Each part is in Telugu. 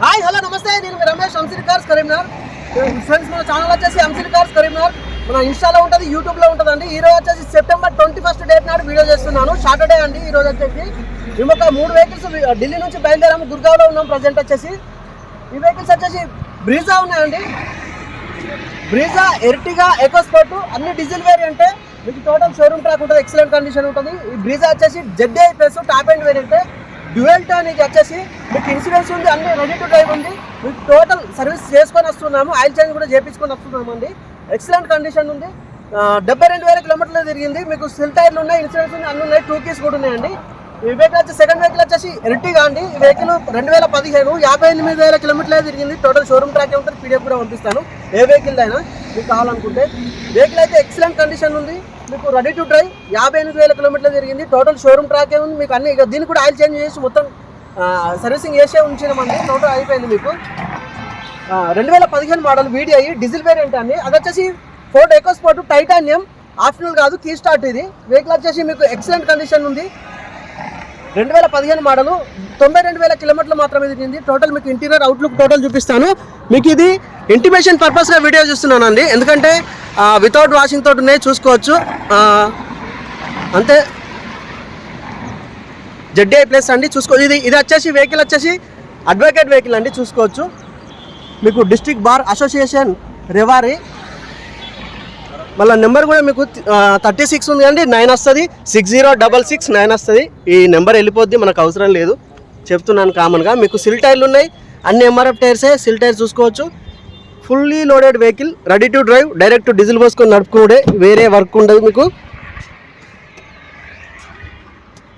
హాయ్ హలో నమస్తే. నేను రమేష్ అంసిరి కార్స్ కరీంనగర్ ఫ్రెండ్స్ మన ఛానల్ వచ్చేసి అంసిరి కార్స్ కరీంనగర్ మన ఇన్స్టాలో ఉంటుంది యూట్యూబ్లో ఉంటుందండి. ఈ రోజు వచ్చేసి సెప్టెంబర్ ట్వంటీ ఫస్ట్ డేట్ నాడు వీడియో చేస్తున్నాను. సాటర్డే అండి ఈ రోజు వచ్చేసి. మేము ఒక మూడు వెహికల్స్ ఢిల్లీ నుంచి బయలుదేరాము గుర్గావ్లో ఉన్నాం ప్రజెంట్ వచ్చేసి. ఈ వెహికల్స్ వచ్చేసి బ్రీజా ఉన్నాయండి. బ్రీజా ఎర్టిగా ఎకోస్పోర్ట్ అన్ని డీజిల్ వేరియంటే మీకు టోటల్ షోరూమ్ ట్రాక్ ఉంటుంది ఎక్సలెంట్ కండిషన్ ఉంటుంది. ఈ బ్రీజా వచ్చేసి జెడ్ఏ ప్లస్ టాప్ అండ్ వేరియంటే డ్యూయల్ అనేది వచ్చేసి మీకు ఇన్సూరెన్స్ ఉంది అన్ని రెడీ టు డ్రైవ్ ఉంది. మీకు టోటల్ సర్వీస్ చేసుకొని వస్తున్నాము. ఆయిల్ చేంజ్ కూడా చేపించుకొని వస్తున్నాము అండి. ఎక్సలెంట్ కండిషన్ ఉంది. డెబ్బై రెండు వేల కిలోమీటర్లు తిరిగింది. మీకు సిల్ టైర్లు ఉన్నాయి ఇన్సూరెన్స్ ఉన్నాయి అన్ని ఉన్నాయి టూ కీస్ కూడా ఉన్నాయండి. ఈ వెహికల్ వచ్చి సెకండ్ వెహికల్ వచ్చేసి ఎర్టిగా అండి. ఈ వెహికల్ రెండు వేల పదిహేను యాభై ఎనిమిది వేల కిలోమీటర్లు తిరిగింది. టోటల్ షోరూమ్ ట్రాక్ ఉంటుంది పీడిఎఫ్ కూడా పంపిస్తాను. ఏ వెహికల్ అయినా. మీకు కావాలనుకుంటే. వెహికల్ అయితే ఎక్సలెంట్ కండిషన్ ఉంది. మీకు రెడీ టు డ్రైవ్ యాభై ఎనిమిది వేల కిలోమీటర్లు జరిగింది టోటల్ షోరూమ్ ట్రాకే ఉంది. మీకు అన్ని ఇక దీన్ని కూడా ఆయిల్ చేంజ్ చేసి మొత్తం సర్వీసింగ్ చేసే ఉంచినామండి టోటల్ అయిపోయింది మీకు. రెండు వేల పదిహేను మోడల్ వీడిఐ డీజిల్ వేరియంట్ అండి. అది వచ్చేసి ఫోర్డ్ ఎకోస్పోర్ట్ టైటానియం ఆప్షనల్ కాదు కీ స్టార్ట్ ఇది. వెహికల్ వచ్చేసి మీకు ఎక్సలెంట్ కండిషన్ ఉంది. రెండు వేల పదిహేను మోడలు తొంభై రెండు వేల కిలోమీటర్లు మాత్రమే తిరిగింది. టోటల్ మీకు ఇంటీరియర్ అవుట్లుక్ టోటల్ చూపిస్తాను. మీకు ఇది ఇంటిమేషన్ పర్పస్గా వీడియో చూస్తున్నాను అండి ఎందుకంటే వితౌట్ వాషింగ్ తోటి ఉన్నాయి చూసుకోవచ్చు. అంతే. జెడ్ఐ ప్లేస్ అండి చూసుకో ఇది ఇది వచ్చేసి వెహికల్ వచ్చేసి అడ్వకేట్ వెహికల్ అండి చూసుకోవచ్చు. మీకు డిస్ట్రిక్ట్ బార్ అసోసియేషన్ రెవారి. మళ్ళీ నెంబర్ కూడా మీకు థర్టీ సిక్స్ ఉంది అండి నైన్ వస్తుంది. Six zero double six nine వస్తుంది. ఈ నెంబర్ వెళ్ళిపోద్ది మనకు అవసరం లేదు. చెప్తున్నాను కామన్గా. మీకు సిల్ టైర్లు ఉన్నాయి అన్ని ఎంఆర్ఎఫ్ టైర్సే సిల్ టైర్ చూసుకోవచ్చు. Fully loaded vehicle ready to drive direct diesel పోసుకొని నడుపుకోడే వేరే వర్క్ ఉండదు మీకు.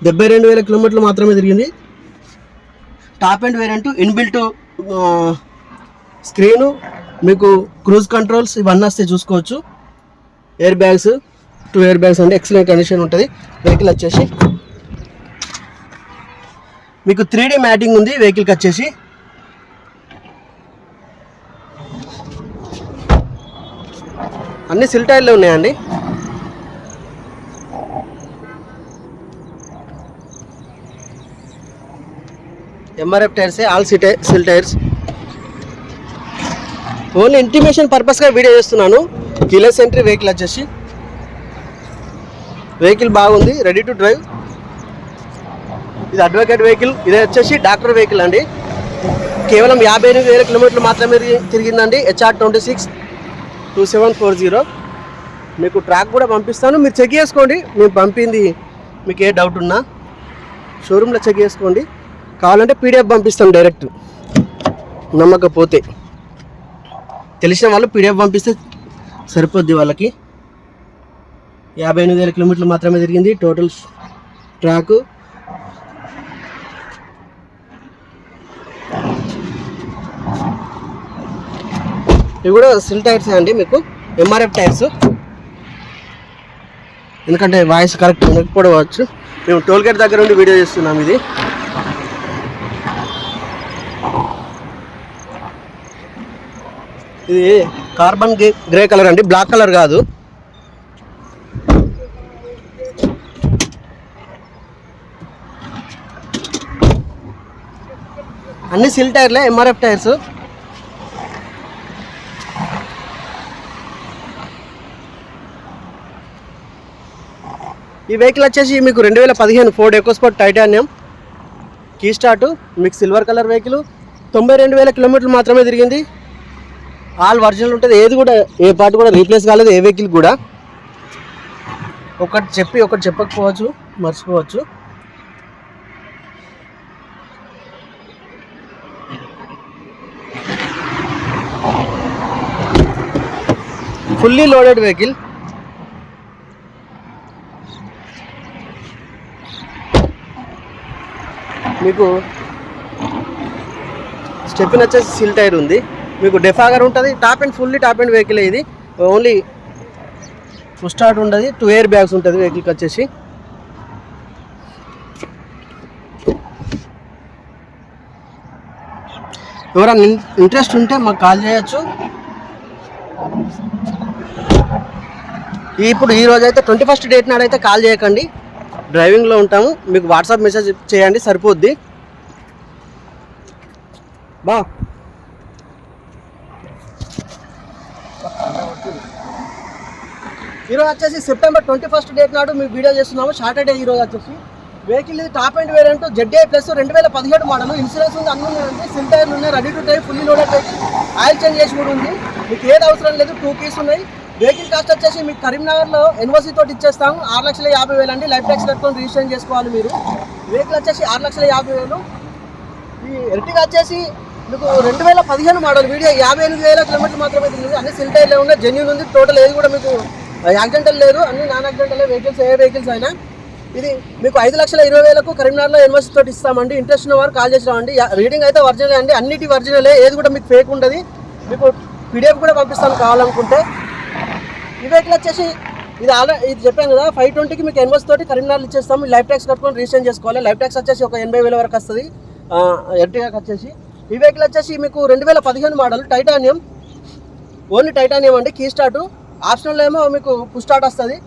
డెబ్బై రెండు వేల కిలోమీటర్లు మాత్రమే తిరిగింది. Top end variant inbuilt screen మీకు క్రూజ్ కంట్రోల్స్ ఇవన్నీ వస్తాయి చూసుకోవచ్చు. Air bags two air bags అంటే ఎక్సలెంట్ కండిషన్ ఉంటుంది. వెహికల్ వచ్చేసి మీకు త్రీ డీ మ్యాటింగ్ ఉంది వెహికల్కి వచ్చేసి. అన్ని సిల్ టైర్లు ఉన్నాయండి. ఎంఆర్ఎఫ్ టైర్సే ఆల్ సిటే సిల్ టైర్స్ ఓన్లీ ఇంటిమేషన్ పర్పస్గా వీడియో చేస్తున్నాను. కిలస్ ఎంట్రీ వెహికల్ వచ్చేసి. వెహికల్ బాగుంది రెడీ టు డ్రైవ్ ఇది అడ్వకేట్ వెహికల్ ఇది వచ్చేసి డాక్టర్ వెహికల్ అండి. కేవలం యాభై ఎనిమిది వేల కిలోమీటర్లు మాత్రమే తిరిగిందండి HR twenty six two seven four zero మీకు ట్రాక్ కూడా పంపిస్తాను. మీరు చెక్ చేసుకోండి. మేము పంపింది మీకు ఏ డౌట్ ఉన్నా. షోరూంలో చెక్ చేసుకోండి. కావాలంటే పీడిఎఫ్ పంపిస్తాం డైరెక్ట్ నమ్మకపోతే. తెలిసిన వాళ్ళు పీడిఎఫ్ పంపిస్తే సరిపోద్ది వాళ్ళకి. యాభై ఎనిమిది వేల కిలోమీటర్లు మాత్రమే తిరిగింది. టోటల్ ట్రాక్ ఇవి కూడా సిల్ టైర్స్ అండి మీకు? MRF tyres. ఎందుకంటే వాయిస్ కరెక్ట్ వినకపోవచ్చు. మేము టోల్ గేట్ దగ్గర ఉండి వీడియో చేస్తున్నాం ఇది. ఇది కార్బన్ గ్రే గ్రే కలర్ అండి బ్లాక్ కలర్ కాదు. అన్ని సిల్ టైర్లే ఎంఆర్ఎఫ్ టైర్స్. ఈ వెహికల్ వచ్చేసి మీకు రెండు వేల పదిహేను Ford EcoSport Titanium key start మీకు సిల్వర్ కలర్ వెహికల్ తొంభై రెండు వేల కిలోమీటర్లు మాత్రమే తిరిగింది. ఆల్ ఒరిజినల్ ఉంటుంది. ఏది కూడా ఏ పార్ట్ కూడా రీప్లేస్ కాలేదు ఏ వెహికల్ కూడా. ఒకటి చెప్పి ఒకటి చెప్పకపోవచ్చు మర్చిపోవచ్చు. ఫుల్లీ లోడెడ్ వెహికల్ మీకు స్టెప్పిన్ వచ్చేసి సిల్ టైర్ ఉంది. మీకు డెఫాగర్ ఉంటుంది. Top end fully top end vehicle ఇది. ఓన్లీ ఫుల్ స్టార్ట్ ఉండదు. టూ ఇయర్ బ్యాగ్స్ ఉంటుంది వెహికల్కి వచ్చేసి. ఎవరైనా ఇంట్రెస్ట్ ఉంటే మాకు కాల్ చేయొచ్చు. ఇప్పుడు ఈ రోజు అయితే ట్వంటీ ఫస్ట్ డేట్ నాడైతే కాల్ చేయకండి. డ్రైవింగ్లో ఉంటాము. మీకు వాట్సాప్ మెసేజ్ చేయండి సరిపోద్ది. బా. ఈరోజు వచ్చేసి సెప్టెంబర్ ట్వంటీ ఫస్ట్ డేట్ నాడు మేము వీడియో చేస్తున్నాము. సాటర్డే ఈరోజు వచ్చేసి వెహికల్ ఇది top end variant ZA plus రెండు వేల పదిహేడు మోడల్. ఇన్సూరెన్స్ ఉంది అన్ని ఉన్నాయండి సిల్ టైర్లు ఉన్నాయి ready to tyre fully loaded vehicle oil change చేసి కూడా ఉంది. మీకు ఏది అవసరం లేదు టూ కీస్ ఉన్నాయి. వెహికల్ కాస్ట్ వచ్చేసి మీకు కరీంనగర్లో ఎన్ఓసీ తోటి ఇచ్చేస్తాము ఆరు లక్షల యాభై వేలు అండి. లైఫ్ ట్యాక్స్ కట్టుకొని రిజిస్ట్రేషన్ చేసుకోవాలి మీరు. వెహికల్ వచ్చేసి ఆరు లక్షల యాభై వేలు. ఈ ఎర్టిగా వచ్చేసి మీకు రెండు వేల పదిహేను మోడల్ వీడియో యాభై ఎనిమిది వేల కిలోమీటర్లు మాత్రమే తిరిగింది అన్ని సిల్ టైర్లే ఉన్నాయి. జెన్యున్ ఉంది. టోటల్ ఏది కూడా మీకు యాక్సిడెంటల్ లేదు. అన్ని నాన్ యాక్సిడెంటల్. వెహికల్స్ ఏ వెహికల్స్ అయినా. ఇది మీకు ఐదు లక్షల ఇరవై వేలకు కరీంనగర్లో యూనివర్సిటీ తోటి ఇస్తామండి. ఇంట్రెస్ట్ ఉన్న వారు కాల్ చేసినామండి రీడింగ్ అయితే ఒరిజినల్ అండి. అన్నిటి ఒరిజినలే ఏది కూడా మీకు ఫేక్ ఉండదు. మీకు పీడిఎఫ్ కూడా పంపిస్తాను కావాలనుకుంటే. వివేక్లు వచ్చేసి ఇది ఆల్రెడీ ఇది చెప్పాను కదా ఫైవ్ ట్వంటీకి మీకు ఎన్వర్స్ తోటి కరీంనగర్ ఇచ్చేస్తాము. లైఫ్ ట్యాక్స్ కట్టుకొని రిజిస్ట్రేషన్ చేసుకోవాలి. లైఫ్ ట్యాక్స్ వచ్చేసి ఒక ఎనభై వేల వరకు వస్తుంది. ఎర్టిగాకి వచ్చేసి. వివేక్లు వచ్చేసి మీకు రెండు వేల పదిహేను మోడల్ టైటానియం ఓన్లీ టైటానియం అండి కీ స్టార్ట్ ఆప్షనల్ ఏమో మీకు పుష్ స్టార్ట్ వస్తుంది.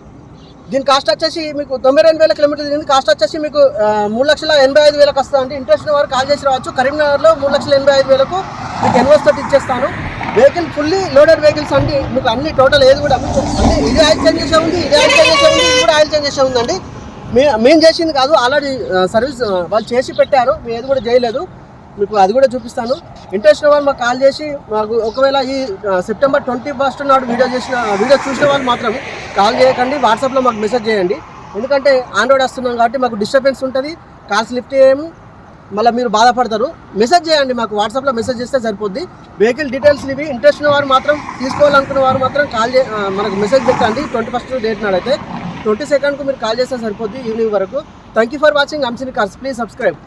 దీని కాస్ట్ వచ్చేసి మీకు తొంభై రెండు వేల కిలోమీటర్ తిరిగింది. కాస్ట్ వచ్చేసి మీకు మూడు లక్షల ఎనభై ఐదు వేలకు వస్తుంది ఇంట్రెస్ట్ వారు కాల్ చేసి రావచ్చు. కరీంనగర్లో మూడు లక్షల ఎనభై ఐదు వేలకు మీకు ఎన్వర్స్ తోటి ఇచ్చేస్తాను. వెహికల్ ఫుల్లీ లోడెడ్ వెహికల్స్ అండి. మీకు అన్ని టోటల్ ఏది కూడా అంటే ఇది ఆయిల్ చేంజ్ చేసే ఉంది ఇది ఆయిల్ చేంజ్ చేసే ఉంది ఇది కూడా ఆయిల్ చేంజ్ చేసే ఉందండి. మే మేము చేసింది కాదు ఆల్రెడీ సర్వీస్ వాళ్ళు చేసి పెట్టారు. మేము ఏది కూడా చేయలేదు. మీకు అది కూడా చూపిస్తాను. ఇంట్రెస్ట్ వాళ్ళు మాకు కాల్ చేసి మాకు ఒకవేళ ఈ సెప్టెంబర్ ట్వంటీ ఫస్ట్ నాడు వీడియో చేసిన వీడియో చూసిన వాళ్ళు మాత్రం కాల్ చేయకండి వాట్సాప్లో మాకు మెసేజ్ చేయండి. ఎందుకంటే ఆండ్రాయిడ్ వస్తున్నాం కాబట్టి మాకు డిస్టర్బెన్స్ ఉంటుంది. కాల్స్ లిఫ్ట్ చేయము మళ్ళీ మీరు బాధపడతారు. మెసేజ్ చేయండి మాకు వాట్సాప్లో మెసేజ్ చేస్తే సరిపోద్ది. వెహికల్ డీటెయిల్స్ ఇవి ఇంట్రెస్ట్ ఉన్న వారు మాత్రం తీసుకోవాలనుకున్న వారు మాత్రం కాల్ చే మనకు మెసేజ్ పెట్టండి. ట్వంటీ ఫస్ట్ డేట్ నాడైతే ట్వంటీ సెకండ్కు మీరు కాల్ చేస్తే సరిపోద్ది ఈవినింగ్ వరకు. Thank you for watching Amsiri cars please subscribe